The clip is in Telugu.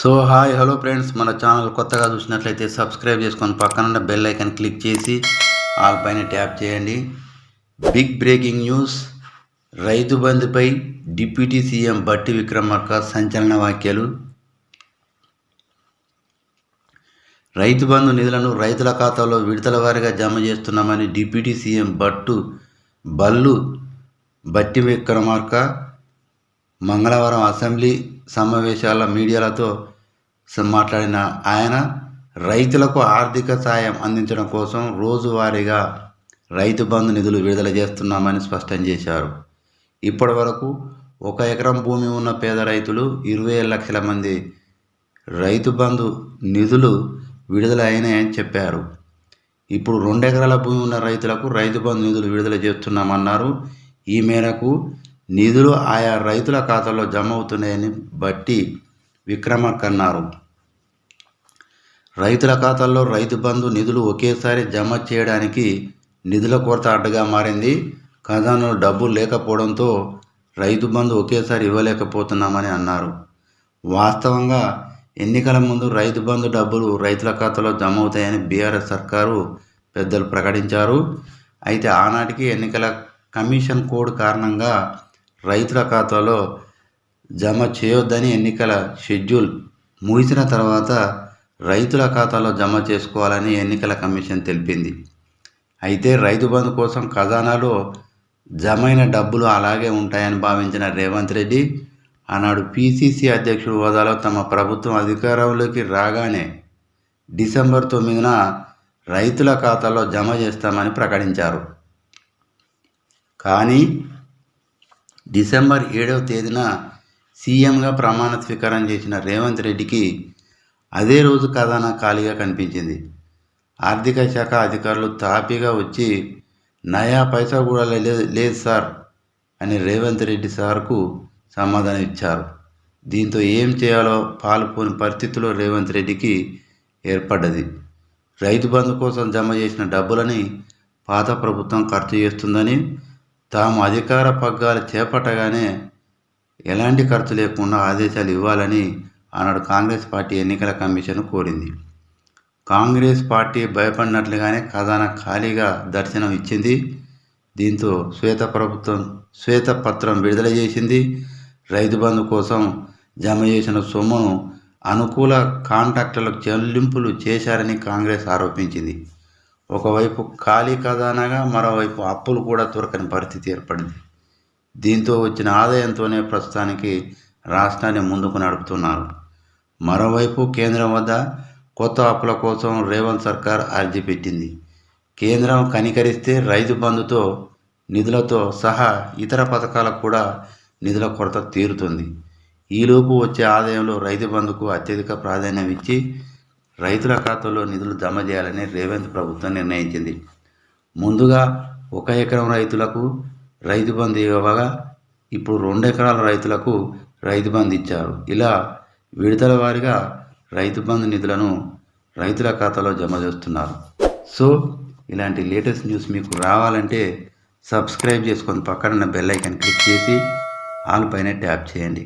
So hi hello friends. మన ఛానల్ కొత్తగా చూసినట్లయితే సబ్స్క్రైబ్ చేసుకొని పక్కన ఉన్న బెల్ ఐకాన్ క్లిక్ చేసి ఆల్ పైన ట్యాప్ చేయండి. బిగ్ బ్రేకింగ్ న్యూస్ రైతు బంధుపై డిప్యూటీ సీఎం బట్టి విక్రమార్క సంచలన వ్యాఖ్యలు. రైతు బంధు నిధులను రైతుల ఖాతాలో విడతల వారీగా జమ చేస్తున్నామని డిప్యూటీ సీఎం బట్టు బల్లు బట్టి విక్రమార్క మంగళవారం అసెంబ్లీ సమావేశాల మీడియాలతో మాట్లాడిన ఆయన రైతులకు ఆర్థిక సాయం అందించడం కోసం రోజువారీగా రైతు బంధు నిధులు విడుదల చేస్తున్నామని స్పష్టం చేశారు. ఇప్పటి వరకు ఒక ఎకరం భూమి ఉన్న పేద రైతులు ఇరవై లక్షల మంది రైతు బంధు నిధులు విడుదల అయినాయని చెప్పారు. ఇప్పుడు రెండు ఎకరాల భూమి ఉన్న రైతులకు రైతు బంధు నిధులు విడుదల చేస్తున్నామన్నారు. ఈ మేరకు నిధులు ఆయా రైతుల ఖాతాలో జమ అవుతున్నాయని బట్టి విక్రమర్క అన్నారు రైతుల ఖాతాల్లో రైతు బంధు నిధులు ఒకేసారి జమ చేయడానికి నిధుల కొరత అడ్డగా మారింది. ఖజానాలో డబ్బులు లేకపోవడంతో రైతు బంధు ఒకేసారి ఇవ్వలేకపోతున్నామని అన్నారు. వాస్తవంగా ఎన్నికల ముందు రైతు బంధు డబ్బులు రైతుల ఖాతాలో జమ అవుతాయని బీఆర్ఎస్ సర్కారు పెద్దలు ప్రకటించారు. అయితే ఆనాటికి ఎన్నికల కమిషన్ కోడ్ కారణంగా రైతుల ఖాతాలో జమ చేయొద్దని ఎన్నికల షెడ్యూల్ ముగిసిన తర్వాత రైతుల ఖాతాలో జమ చేసుకోవాలని ఎన్నికల కమిషన్ తెలిపింది. అయితే రైతు బంధు కోసం ఖజానాలో జమైన డబ్బులు అలాగే ఉంటాయని భావించిన రేవంత్ రెడ్డి ఆనాడు పీసీసీ అధ్యక్షుడు హోదాలో తమ ప్రభుత్వం అధికారంలోకి రాగానే డిసెంబర్ తొమ్మిదిన రైతుల ఖాతాలో జమ చేస్తామని ప్రకటించారు. కానీ డిసెంబర్ ఏడవ తేదీన సీఎంగా ప్రమాణ స్వీకారం చేసిన రేవంత్ రెడ్డికి అదే రోజు ఖజానా ఖాళీగా కనిపించింది. ఆర్థిక శాఖ అధికారులు తాపీగా వచ్చి నయా పైసా కూడా లేదు లేదు సార్ అని రేవంత్ రెడ్డి సార్కు సమాధానం ఇచ్చారు. దీంతో ఏం చేయాలో పాల్పోని పరిస్థితిలో రేవంత్ రెడ్డికి ఏర్పడ్డది. రైతు బంధు కోసం జమ చేసిన డబ్బులని పాత ప్రభుత్వం ఖర్చు చేస్తుందని తాము అధికార పగ్గాలు చేపట్టగానే ఎలాంటి ఖర్చు లేకుండా ఆదేశాలు ఇవ్వాలని ఆనాడు కాంగ్రెస్ పార్టీ ఎన్నికల కమిషన్ కోరింది. కాంగ్రెస్ పార్టీ భయపడినట్లుగానే ఖజానా ఖాళీగా దర్శనం ఇచ్చింది. దీంతో శ్వేత ప్రభుత్వం శ్వేతపత్రం విడుదల చేసింది. రైతు బంధు కోసం జమ చేసిన సొమ్మును అనుకూల కాంట్రాక్టర్లకు చెల్లింపులు చేశారని కాంగ్రెస్ ఆరోపించింది. ఒకవైపు ఖాళీ ఖజానాగా మరోవైపు అప్పులు కూడా దొరకని పరిస్థితి ఏర్పడింది. దీంతో వచ్చిన ఆదాయంతోనే ప్రస్తుతానికి రాష్ట్రాన్ని ముందుకు నడుపుతున్నారు. మరోవైపు కేంద్రం వద్ద కొత్త అప్పుల కోసం రేవంత్ సర్కార్ అర్జీ పెట్టింది. కేంద్రం కనికరిస్తే రైతు బంధుతో నిధులతో సహా ఇతర పథకాలకు కూడా నిధుల కొరత తీరుతుంది. ఈలోపు వచ్చే ఆదాయంలో రైతు బంధుకు అత్యధిక ప్రాధాన్యం ఇచ్చి రైతుల ఖాతాలో నిధులు జమ చేయాలని రేవంత్ ప్రభుత్వం నిర్ణయించింది. ముందుగా ఒక ఎకరం రైతులకు రైతు బంధు ఇవ్వగా ఇప్పుడు రెండు ఎకరాల రైతులకు రైతు బంధు ఇచ్చారు. ఇలా విడతల వారీగా రైతు బంధు నిధులను రైతుల ఖాతాలో జమ చేస్తున్నారు. సో ఇలాంటి లేటెస్ట్ న్యూస్ మీకు రావాలంటే సబ్స్క్రైబ్ చేసుకొని పక్కన బెల్ ఐకాన్ క్లిక్ చేసి ఆల్ పైన ట్యాప్ చేయండి.